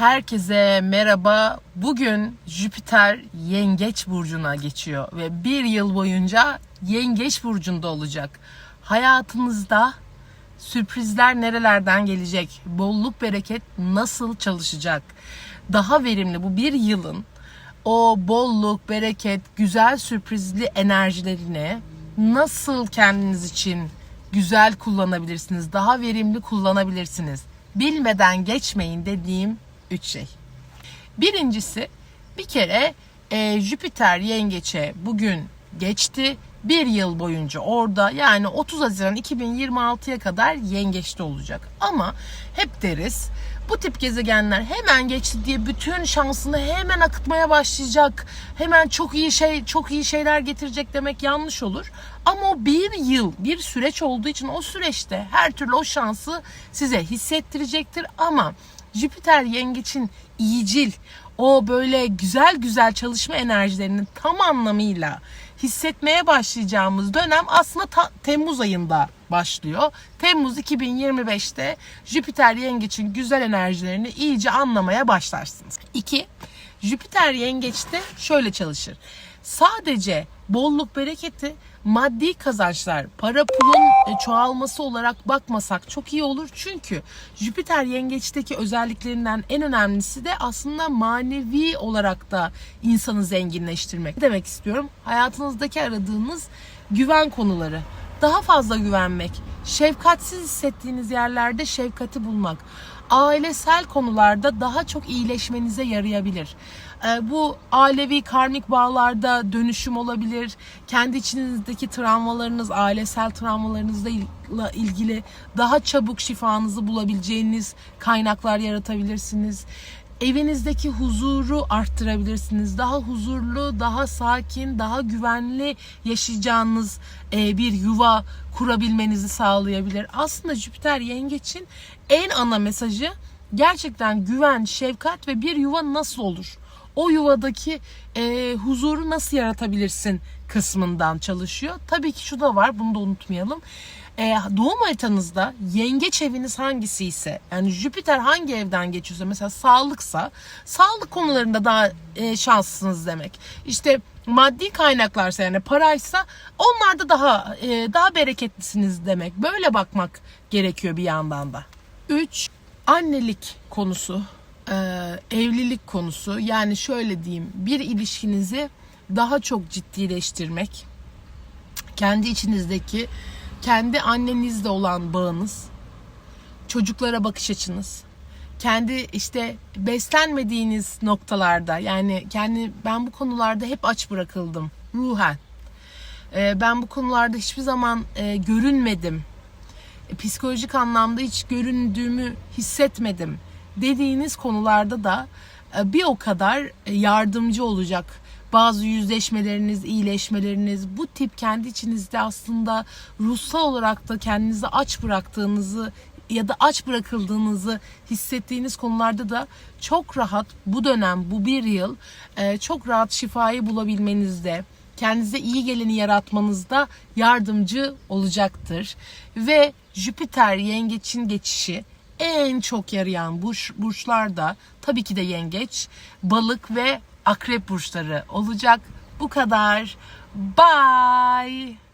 Herkese merhaba. Bugün Jüpiter Yengeç burcuna geçiyor ve bir yıl boyunca Yengeç burcunda olacak. Hayatınızda sürprizler nerelerden gelecek? Bolluk bereket nasıl çalışacak? Daha verimli bu bir yılın o bolluk, bereket, güzel sürprizli enerjilerini nasıl kendiniz için güzel kullanabilirsiniz, daha verimli kullanabilirsiniz? Bilmeden geçmeyin dediğim üç şey. Birincisi bir kere e, Jüpiter yengeçe bugün geçti. Bir yıl boyunca orada yani 30 Haziran 2026'ya kadar yengeçte olacak. Ama hep deriz bu tip gezegenler hemen geçti diye bütün şansını hemen akıtmaya başlayacak. Hemen çok iyi şey çok iyi şeyler getirecek demek yanlış olur. Ama o bir yıl bir süreç olduğu için o süreçte her türlü o şansı size hissettirecektir. Ama Jüpiter yengeçin iyicil o böyle güzel güzel çalışma enerjilerini tam anlamıyla hissetmeye başlayacağımız dönem aslında ta- Temmuz ayında başlıyor. Temmuz 2025'te Jüpiter yengeçin güzel enerjilerini iyice anlamaya başlarsınız. 2. Jüpiter yengeçte şöyle çalışır. Sadece bolluk bereketi maddi kazançlar, para pulun çoğalması olarak bakmasak çok iyi olur. Çünkü Jüpiter yengeçteki özelliklerinden en önemlisi de aslında manevi olarak da insanı zenginleştirmek. Ne demek istiyorum? Hayatınızdaki aradığınız güven konuları. Daha fazla güvenmek, şefkatsiz hissettiğiniz yerlerde şefkati bulmak, ailesel konularda daha çok iyileşmenize yarayabilir. Ee, Bu ailevi karmik bağlarda dönüşüm olabilir. Kendi içinizdeki travmalarınız, ailesel travmalarınızla il- ilgili daha çabuk şifanızı bulabileceğiniz kaynaklar yaratabilirsiniz. Evinizdeki huzuru arttırabilirsiniz. Daha huzurlu, daha sakin, daha güvenli yaşayacağınız e, bir yuva kurabilmenizi sağlayabilir. Aslında Jüpiter yengeçin en ana mesajı gerçekten güven, şefkat ve bir yuva nasıl olur? O yuvadaki e, huzuru nasıl yaratabilirsin kısmından çalışıyor. Tabii ki şu da var, bunu da unutmayalım. E, doğum haritanızda yengeç eviniz hangisi ise yani Jüpiter hangi evden geçiyorsa mesela sağlıksa sağlık konularında daha e, şanslısınız demek. İşte maddi kaynaklarsa yani paraysa onlarda daha e, daha bereketlisiniz demek. Böyle bakmak gerekiyor bir yandan da. 3. Annelik konusu, e, evlilik konusu yani şöyle diyeyim bir ilişkinizi daha çok ciddileştirmek, kendi içinizdeki kendi annenizle olan bağınız, çocuklara bakış açınız, kendi işte beslenmediğiniz noktalarda yani kendi ben bu konularda hep aç bırakıldım ruhen. Ee, ben bu konularda hiçbir zaman e, görünmedim. E, psikolojik anlamda hiç göründüğümü hissetmedim dediğiniz konularda da e, bir o kadar e, yardımcı olacak bazı yüzleşmeleriniz, iyileşmeleriniz, bu tip kendi içinizde aslında ruhsal olarak da kendinizi aç bıraktığınızı ya da aç bırakıldığınızı hissettiğiniz konularda da çok rahat bu dönem, bu bir yıl e, çok rahat şifayı bulabilmenizde, kendinize iyi geleni yaratmanızda yardımcı olacaktır. Ve Jüpiter yengeçin geçişi en çok yarayan burç, burçlar da tabii ki de yengeç, balık ve akrep burçları olacak. Bu kadar. Bye.